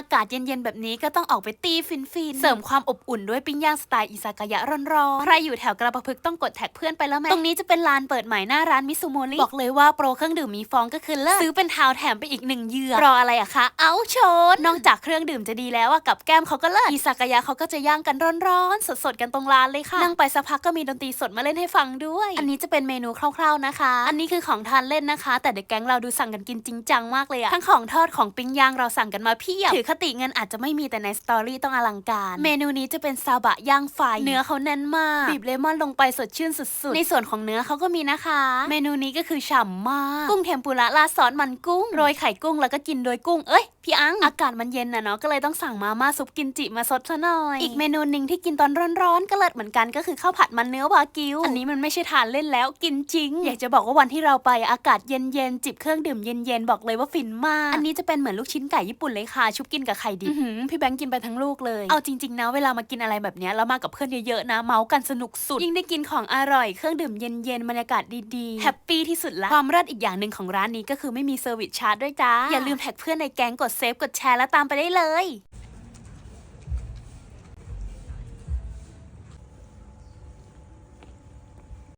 อากาศเย็นๆ แบบนี้ก็ต้องออกไปตีฟินฟินๆเสริมความอบอุ่นด้วยปิ้งย่างสไตล์อิซากายะร้อนๆ ใครอยู่แถวกระปะพึกษ์ต้องกดแท็กเพื่อนไปแล้วไหมตรงนี้จะเป็นลานเปิดใหม่หน้าร้านมิซูโมริบอกเลยว่าโปรเครื่องดื่มมีฟองก็คือเลิศซื้อเป็นทาวแถมไปอีกหนึ่งเหยื่อรออะไรอะคะ เอาโชน นอกจากเครื่องดื่มจะดีแล้วอะกับแก้มเขาก็เลิศอิซากายะเขาก็จะย่างกันร้อนๆสดๆกันตรงร้านเลยค่ะนั่งไปสักพักก็มีดนตรีสดมาเล่นให้ฟังด้วย อันนี้จะเป็นเมนูคร่าวๆนะคะ อันนี้คือของทานเล่นนะคะ แต่เด็กแก๊งเราดูสั่งกันกินจริงจังมากเลยอะทั้งของทอดของปิ้งย่างเราสั่งกันมาเพียบถือคติเงินอาจจะไม่มีแต่ในสตอรี่ต้องอลังการ เมนูนี้จะเป็นซาบะย่างไฟ เนื้อเขาแน่นมาก บีบเลมอนลงไปสดชื่นสุดๆ ในส่วนของเนื้อเขาก็มีนะคะ เมนูนี้ก็คือฉ่ำมาก กุ้งเทมปุระราดซอสมันกุ้ง โรยไข่กุ้งแล้วก็กินโดยกุ้ง เอ้ยพี่อังอากาศมันเย็นนะเนาะก็เลยต้องสั่งมาม่าซุปกินจิมาซดซะหน่อย อีกเมนูหนึ่งที่กินตอนร้อนๆก็เลิศเหมือนกันก็คือข้าวผัดมันเนื้อวากิว อันนี้มันไม่ใช่ทานเล่นแล้วกินจริง อยากจะบอกว่าวันที่เราไปอากาศเย็นๆจิบเครื่องดื่มเย็นๆบอกเลยว่าฟินมาก อันนี้จะเป็นเหมือนลูกชิ้นไก่ญี่ปุ่นเลยค่ะ ชุบกินกับไข่ดิบอื้อหือพี่แบงค์กินไปทั้งลูกเลยเอาจริงๆนะเวลามากินอะไรแบบเนี้ยแล้วมากับเพื่อนเยอะๆนะเมาส์กันสนุกสุด ยิ่งได้กินของอร่อยเครื่องดื่มเย็นๆบรรยากาศดีๆแฮปปี้ที่สุดละความเลิศอีกอย่างหนึ่งของร้านนี้ก็คือไม่มีเซอร์วิสชาร์จด้วยจ้าอย่าลืมแท็กเพื่อนในแก๊งกดเซฟกดแชร์และตามไปได้เลย